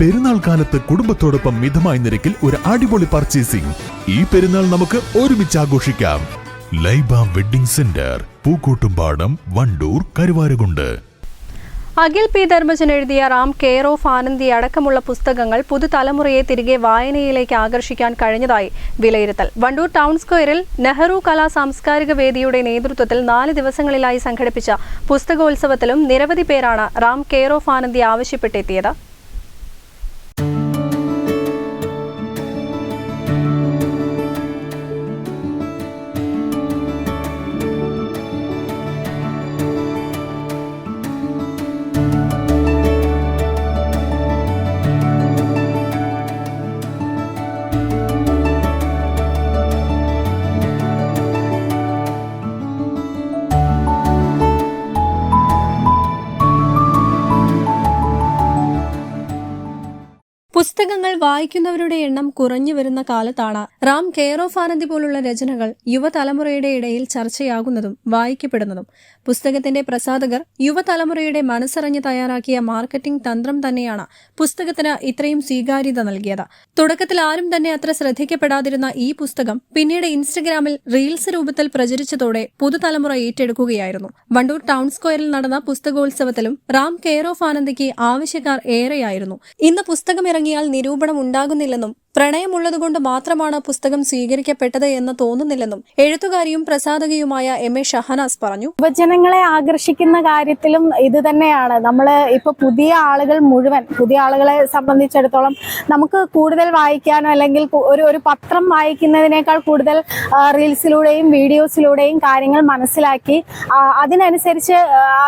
പെരുന്നാൾ കാലത്ത് കുടുംബത്തോടൊപ്പം മിതമായ നിരക്കിൽ ഒരു അടിപൊളി പർച്ചേസിംഗ് ഈ പെരുന്നാൾ നമുക്ക് ഒരുമിച്ച് ആഘോഷിക്കാം. Laiba wedding centre Pookkottumpadam Wandoor Karuvarakundu. Akhil P. Dharmajan എഴുതിയ റാം കെയർ ഓഫ് ആനന്ദി അടക്കമുള്ള പുസ്തകങ്ങൾ പുതുതലമുറയെ തിരികെ വായനയിലേക്ക് ആകർഷിക്കാൻ കഴിഞ്ഞതായി വിലയിരുത്തൽ. വണ്ടൂർ ടൗൺ സ്ക്വയറിൽ നെഹ്റു കലാ സാംസ്കാരിക വേദിയുടെ നേതൃത്വത്തിൽ നാല് ദിവസങ്ങളിലായി സംഘടിപ്പിച്ച പുസ്തകോത്സവത്തിലും നിരവധി പേരാണ് റാം കെയർ ഓഫ് ആനന്ദി ആവശ്യപ്പെട്ടെത്തിയത് പുസ്തകങ്ങൾ വായിക്കുന്നവരുടെ എണ്ണം കുറഞ്ഞു വരുന്ന കാലത്താണ് റാം കെയർ ഓഫ് ആനന്ദി പോലുള്ള രചനകൾ യുവതലമുറയുടെ ഇടയിൽ ചർച്ചയാകുന്നതും വായിക്കപ്പെടുന്നതും. പുസ്തകത്തിന്റെ പ്രസാധകർ യുവതലമുറയുടെ മനസ്സറിഞ്ഞ് തയ്യാറാക്കിയ മാർക്കറ്റിംഗ് തന്ത്രം തന്നെയാണ് പുസ്തകത്തിന് ഇത്രയും സ്വീകാര്യത നൽകിയത്. തുടക്കത്തിൽ ആരും തന്നെ അത്ര ശ്രദ്ധിക്കപ്പെടാതിരുന്ന ഈ പുസ്തകം പിന്നീട് ഇൻസ്റ്റഗ്രാമിൽ റീൽസ് രൂപത്തിൽ പ്രചരിച്ചതോടെ പുതുതലമുറ ഏറ്റെടുക്കുകയായിരുന്നു. വണ്ടൂർ ടൗൺ സ്ക്വയറിൽ നടന്ന പുസ്തകോത്സവത്തിലും റാം കെയർ ഓഫ് ആനന്ദിക്ക് ആവശ്യക്കാർ ഏറെയായിരുന്നു. ഇന്ന് പുസ്തകം ഇറങ്ങിയാൽ നിരൂപണം ഉണ്ടാകുന്നില്ലെന്നും പ്രണയമുള്ളതുകൊണ്ട് മാത്രമാണ് പുസ്തകം സ്വീകരിക്കപ്പെട്ടത് എന്ന് തോന്നുന്നില്ലെന്നും എഴുത്തുകാരിയും പ്രസാധകയുമായ എം എ ഷഹനാസ് പറഞ്ഞു. യുവജനങ്ങളെ ആകർഷിക്കുന്ന കാര്യത്തിലും ഇത് തന്നെയാണ്. നമ്മൾ ഇപ്പൊ പുതിയ ആളുകൾ മുഴുവൻ പുതിയ ആളുകളെ സംബന്ധിച്ചിടത്തോളം നമുക്ക് കൂടുതൽ വായിക്കാനോ അല്ലെങ്കിൽ ഒരു ഒരു പത്രം വായിക്കുന്നതിനേക്കാൾ കൂടുതൽ റീൽസിലൂടെയും വീഡിയോസിലൂടെയും കാര്യങ്ങൾ മനസ്സിലാക്കി അതിനനുസരിച്ച്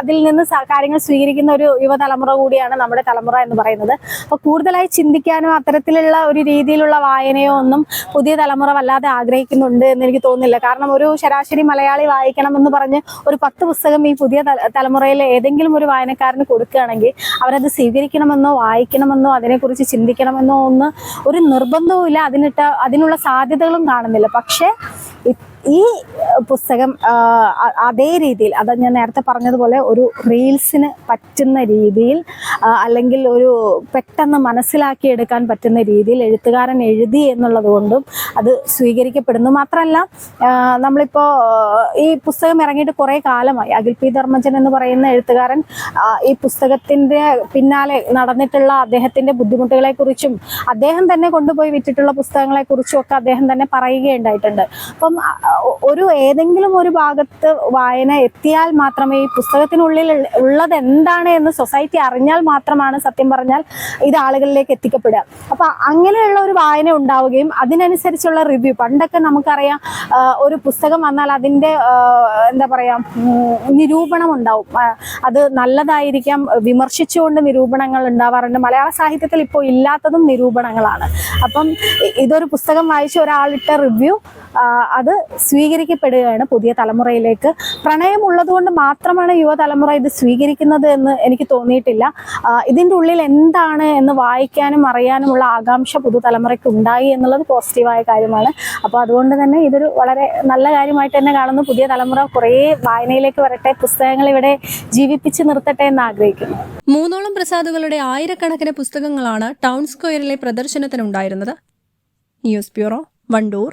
അതിൽ നിന്ന് കാര്യങ്ങൾ സ്വീകരിക്കുന്ന ഒരു യുവതലമുറ കൂടിയാണ് നമ്മുടെ തലമുറ എന്ന് പറയുന്നത്. അപ്പോൾ കൂടുതലായി ചിന്തിക്കാനും അത്തരത്തിലുള്ള ഒരു രീതിയിലുള്ള വായനയോ ഒന്നും പുതിയ തലമുറ വല്ലാതെ ആഗ്രഹിക്കുന്നുണ്ട് എന്ന് എനിക്ക് തോന്നുന്നില്ല. കാരണം ഒരു ശരാശരി മലയാളി വായിക്കണം എന്ന് പറഞ്ഞ് ഒരു പത്ത് പുസ്തകം ഈ പുതിയ തലമുറയിലെ ഏതെങ്കിലും ഒരു വായനക്കാരന് കൊടുക്കുകയാണെങ്കിൽ അവരത് സ്വീകരിക്കണമെന്നോ വായിക്കണമെന്നോ അതിനെക്കുറിച്ച് ചിന്തിക്കണമെന്നോ ഒന്ന് ഒരു നിർബന്ധവും ഇല്ല അതിനിട്ട അതിനുള്ള സാധ്യതകളും കാണുന്നില്ല. പക്ഷേ ഈ പുസ്തകം അതേ രീതിയിൽ അത് ഞാൻ നേരത്തെ പറഞ്ഞതുപോലെ ഒരു റീൽസിന് പറ്റുന്ന രീതിയിൽ അല്ലെങ്കിൽ ഒരു പെട്ടെന്ന് മനസ്സിലാക്കിയെടുക്കാൻ പറ്റുന്ന രീതിയിൽ എഴുത്തുകാരൻ എഴുതി എന്നുള്ളത് കൊണ്ടും അത് സ്വീകരിക്കപ്പെടുന്നു. മാത്രമല്ല നമ്മളിപ്പോൾ ഈ പുസ്തകം ഇറങ്ങിയിട്ട് കുറേ കാലമായി. അഖിൽ പി ധർമ്മജൻ എന്ന് പറയുന്ന എഴുത്തുകാരൻ ഈ പുസ്തകത്തിന്റെ പിന്നാലെ നടന്നിട്ടുള്ള അദ്ദേഹത്തിന്റെ ബുദ്ധിമുട്ടുകളെക്കുറിച്ചും അദ്ദേഹം തന്നെ കൊണ്ടുപോയി വിറ്റിട്ടുള്ള പുസ്തകങ്ങളെക്കുറിച്ചും ഒക്കെ അദ്ദേഹം തന്നെ പറയുകയുണ്ടായിട്ടുണ്ട്. അപ്പം ഒരു ഏതെങ്കിലും ഒരു ഭാഗത്ത് വായന എത്തിയാൽ മാത്രമേ ഈ പുസ്തകത്തിനുള്ളിൽ ഉള്ളത് എന്താണ് എന്ന് സൊസൈറ്റി അറിഞ്ഞാൽ മാത്രമാണ് സത്യം പറഞ്ഞാൽ ഇത് ആളുകളിലേക്ക് എത്തിക്കപ്പെടുക. അപ്പൊ അങ്ങനെയുള്ള ഒരു വായന ഉണ്ടാവുകയും അതിനനുസരിച്ചുള്ള റിവ്യൂ പണ്ടൊക്കെ നമുക്കറിയാം ഒരു പുസ്തകം വന്നാൽ അതിന്റെ എന്താ പറയാ നിരൂപണം ഉണ്ടാവും. അത് നല്ലതായിരിക്കാം വിമർശിച്ചുകൊണ്ട് നിരൂപണങ്ങൾ ഉണ്ടാവാറുണ്ട്. മലയാള സാഹിത്യത്തിൽ ഇപ്പോൾ ഇല്ലാത്തതും നിരൂപണങ്ങളാണ്. അപ്പം ഇതൊരു പുസ്തകം വായിച്ച ഒരാളിട്ട റിവ്യൂ അത് സ്വീകരിക്കപ്പെടുകയാണ് പുതിയ തലമുറയിലേക്ക്. പ്രണയമുള്ളതുകൊണ്ട് മാത്രമാണ് യുവതലമുറ ഇത് സ്വീകരിക്കുന്നത് എന്ന് എനിക്ക് തോന്നിയിട്ടില്ല. ഇതിന്റെ ഉള്ളിൽ എന്താണ് എന്ന് വായിക്കാനും അറിയാനുമുള്ള ആകാംക്ഷ പുതുതലമുറയ്ക്ക് ഉണ്ടായി എന്നുള്ളത് പോസിറ്റീവായ കാര്യമാണ്. അപ്പോൾ അതുകൊണ്ട് തന്നെ ഇതൊരു വളരെ നല്ല കാര്യമായിട്ട് തന്നെ കാണുന്നു. പുതിയ തലമുറ കുറേ വായനയിലേക്ക് വരട്ടെ പുസ്തകങ്ങൾ ഇവിടെ ജീവിപ്പിച്ച് നിർത്തട്ടെ എന്ന് ആഗ്രഹിക്കുന്നു. മൂന്നോളം പ്രസാദുകളുടെ ആയിരക്കണക്കിന് പുസ്തകങ്ങളാണ് ടൗൺ സ്ക്വയറിലെ പ്രദർശനത്തിനുണ്ടായിരുന്നത്. News bureau Wandoor.